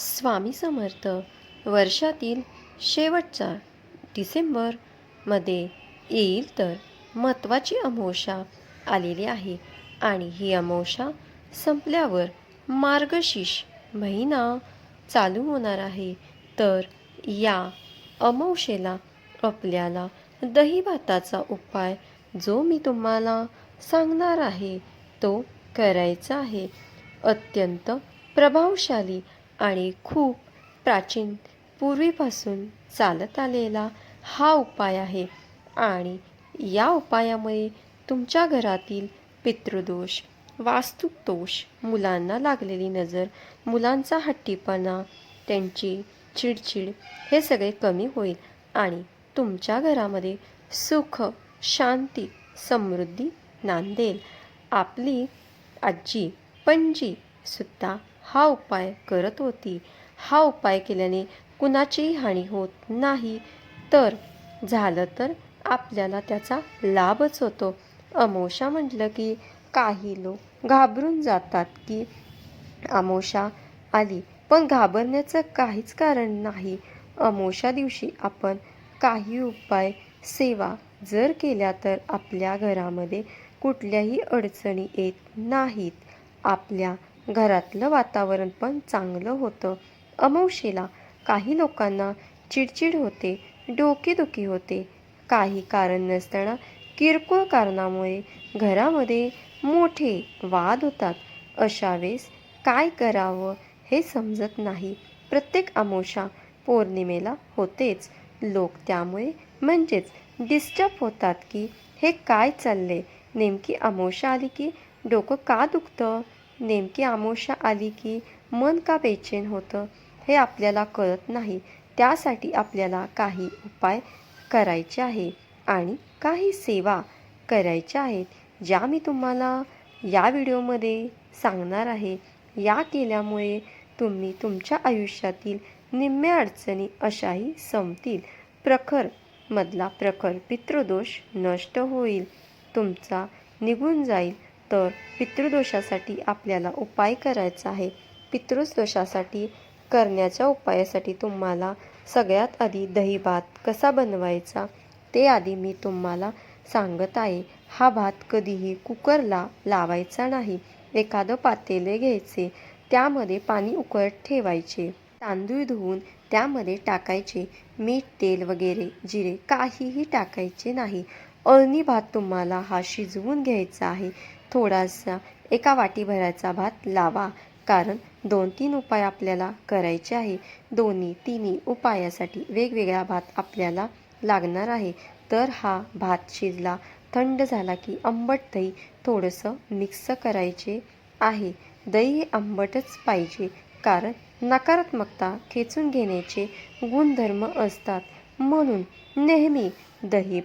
स्वामी समर्थ. वर्षातील शेवटचा डिसेंबरमध्ये येईल तर महत्त्वाची अमावस्या आलेली आहे. आणि ही अमावस्या संपल्यावर मार्गशीर्ष महिना चालू होणार आहे. तर या अमावशेला आपल्याला दही भाताचा उपाय जो मी तुम्हाला सांगणार आहे तो करायचा आहे. अत्यंत प्रभावशाली आणि खूप प्राचीन पूर्वीपासून चालत आलेला हा उपाय आहे. आणि या उपायामुळे तुमच्या घरातील पितृदोष वास्तुदोष मुलांना लागलेली नजर मुलांचा हट्टीपणा त्यांची चिडचिड हे सगळे कमी होईल आणि तुमच्या घरामध्ये सुख शांती समृद्धी नांदेल. आपली आजी पणजी सुद्धा हा उपाय करत होती. हा उपाय केल्याने कुणाचीही हानी होत नाही. तर झालं तर आपल्याला त्याचा लाभच होतो. अमोशा म्हटलं की काही लोक घाबरून जातात की अमोशा आली. पण घाबरण्याचं काहीच कारण नाही. अमोशा दिवशी आपण काही उपाय सेवा जर केल्या तर आपल्या घरामध्ये कुठल्याही अडचणी येत नाहीत. आपल्या घरातलं वातावरण पण चांगलं होतं. अमावशेला काही लोकांना चिडचिड होते डोकेदुखी होते. काही कारण नसताना किरकोळ कारणामुळे घरामध्ये मोठे वाद होतात. अशा वेळेस काय करावं हे समजत नाही. प्रत्येक अमावस्या पौर्णिमेला होतेच. लोक त्यामुळे म्हणजेच डिस्टर्ब होतात की हे काय चालले नेमकी अमावशा आली की डोकं का दुखतं? नेमकी आमोशा आली की मन का बेचैन होतं हे आपल्याला कळत नाही. त्यासाठी आपल्याला काही उपाय करायचे आहे आणि काही सेवा करायच्या आहेत. ज्या मी तुम्हाला या व्हिडिओमध्ये सांगणार आहे या केल्यामुळे तुम्ही तुमच्या आयुष्यातील निम्म्या अडचणी अशाही संपतील. प्रखर मधला प्रखर पितृदोष नष्ट होईल. तुमचा निघून जाईल. तर पितृदोषासाठी आपल्याला उपाय करायचा आहे. पितृदोषासाठी करण्याच्या उपायासाठी तुम्हाला सगळ्यात आधी दही भात कसा बनवायचा ते आधी मी तुम्हाला सांगत आहे. हा भात कधीही कुकरला लावायचा नाही. एखादं पातेले घ्यायचे त्यामध्ये पाणी उकळत ठेवायचे. तांदूळ धुवून त्यामध्ये टाकायचे. मीठ तेल वगैरे जिरे काहीही टाकायचे नाही. अळणी भात तुम्हाला हा शिजवून घ्यायचा आहे. थोडासा एका वाटीभराचा भात लावा. कारण दोन तीन उपाय आपल्याला करायचे आहे. दोन्ही तिन्ही उपायासाठी वेगवेगळा भात आपल्याला लागणार आहे. तर हा भात शिजला थंड झाला की आंबट दही थोडंसं मिक्स करायचे आहे. दही हे आंबटच पाहिजे कारण नकारात्मकता खेचून घेण्याचे गुणधर्म असतात. म्हणून नेहमी दही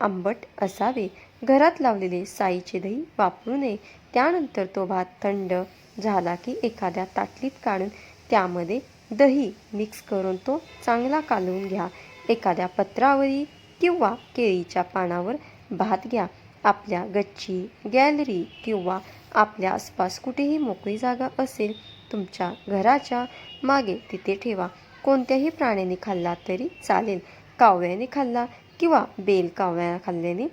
आंबट असावे. घरात लावलेले साईचे दही वापरू नये. त्यानंतर तो भात थंड झाला की एखाद्या ताटलीत काढून त्यामध्ये दही मिक्स करून तो चांगला कालवून घ्या. एखाद्या पत्रावरी किंवा केळीच्या पानावर भात घ्या. आपल्या गच्ची गॅलरी किंवा आपल्या आसपास कुठेही मोकळी जागा असेल तुमच्या घराच्या मागे तिथे ठेवा. कोणत्याही प्राण्याने खाल्ला तरी चालेल. कावळ्याने खाल्ला किंवा बेल कावळ्या खाल्ल्याने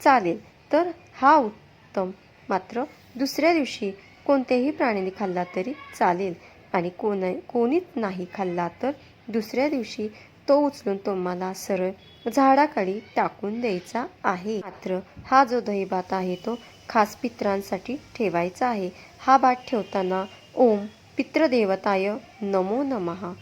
चालेल. तर हा उत्तम. मात्र दुसऱ्या दिवशी कोणत्याही प्राण्याने खाल्ला तरी चालेल. आणि कोण कोणीच नाही खाल्ला तर दुसऱ्या दिवशी तो उचलून तुम्हाला सरळ झाडाखाली टाकून द्यायचा आहे. मात्र हा जो दही भात आहे तो खास पित्रांसाठी ठेवायचा आहे. हा भात ठेवताना ओम पित्रदेवताय नमो नमः.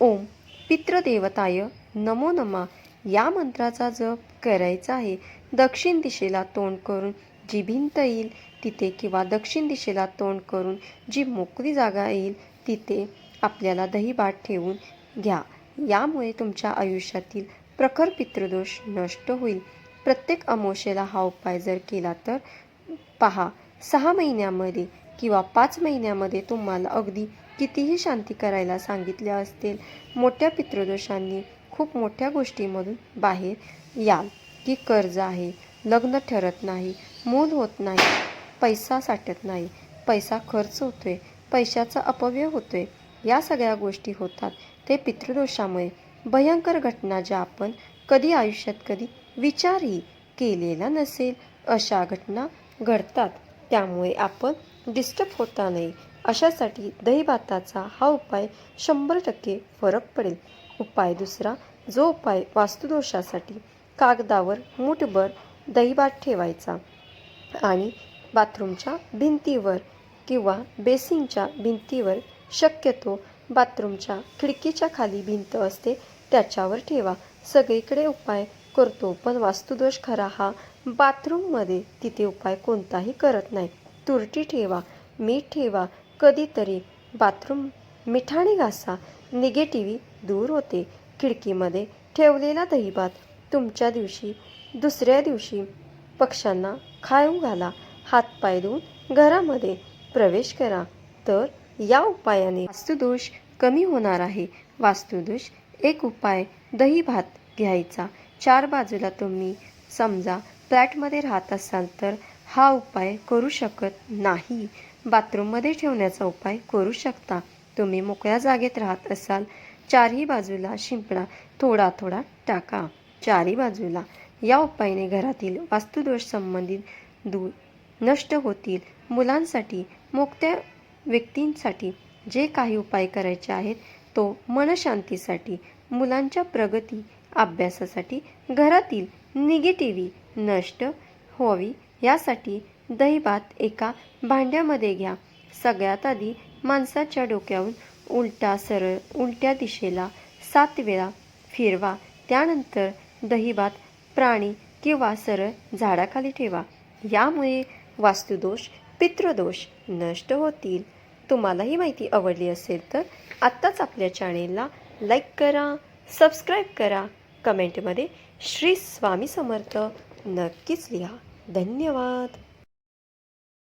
ओम पितृदेवताय नमो नमः. या मंत्राचा जप करायचा आहे. दक्षिण दिशेला तोंड करून जी भिंत येईल तिथे किंवा दक्षिण दिशेला तोंड करून जी मोकळी जागा येईल तिथे आपल्याला दही भात ठेवून घ्या. यामुळे तुमच्या आयुष्यातील प्रखर पितृदोष नष्ट होईल. प्रत्येक अमोशेला हा उपाय जर केला तर पहा सहा महिन्यामध्ये किंवा पाच महिन्यामध्ये तुम्हाला अगदी कितीही शांती करायला सांगितल्या असतील मोठ्या पितृदोषांनी खूप मोठ्या गोष्टीमधून बाहेर याल की कर्ज आहे लग्न ठरत नाही मूल होत नाही पैसा साठत नाही पैसा खर्च होतोय पैशाचा अपव्यय होतोय या सगळ्या गोष्टी होतात. ते पितृदोषामुळे भयंकर घटना ज्या आपण कधी आयुष्यात कधी विचारही केलेला नसेल अशा घटना घडतात. त्यामुळे आपण डिस्टर्ब होता नाही. अशासाठी दहीभाताचा हा उपाय शंभर टक्के फरक पडेल. उपाय दुसरा जो उपाय वास्तुदोषासाठी कागदावर मूठभर दहीभात ठेवायचा आणि बाथरूमच्या भिंतीवर किंवा बेसिनच्या भिंतीवर शक्यतो बाथरूमच्या खिडकीच्या खाली भिंत असते त्याच्यावर ठेवा. सगळीकडे उपाय करतो पण वास्तुदोष खरा हा बाथरूममध्ये तिथे उपाय कोणताही करत नाही. तुरटी ठेवा मीठ ठेवा कधीतरी. बाथरूम मिठाने घासा. निगेटिव्ही दूर होते. खिडकीमध्ये ठेवलेला दहीभात तुमच्या दिवशी दुसऱ्या दिवशी. पक्ष्यांना खाऊ घाला. हातपाय धुवून घरामध्ये प्रवेश करा. तर या उपायाने वास्तुदोष कमी होणार आहे. वास्तुदोष एक उपाय. दही भात घ्यायचा. चार बाजूला तुम्ही समजा फ्लॅटमध्ये राहत असाल तर हा उपाय करू शकत नाही. बाथरूममध्ये ठेवण्याचा उपाय करू शकता. तुम्ही मोकळ्या जागेत राहत असाल चारही बाजूला शिंपडा थोडा थोडा टाका. चारही बाजूला. या उपायाने घरातील वास्तुदोष संबंधित दूर नष्ट होतील. मुलांसाठी मोकत्या व्यक्तींसाठी जे काही उपाय करायचे आहेत तो मनशांतीसाठी मुलांच्या प्रगती अभ्यासासाठी घरातील निगेटिव्ही नष्ट व्हावी. यासाठी दहीभात एका भांड्यामध्ये घ्या. सगळ्यात आधी माणसाच्या डोक्यावरून उलटा सरळ उलट्या दिशेला सात वेळा फिरवा. त्यानंतर दहीभात प्राणी किंवा सरळ झाडाखाली ठेवा. यामुळे वास्तुदोष पितृदोष नष्ट होतील. तुम्हाला ही माहिती आवडली असेल तर आत्ताच आपल्या चॅनेलला लाईक करा सबस्क्राईब करा. कमेंटमध्ये श्री स्वामी समर्थ नक्कीच लिहा. धन्यवाद.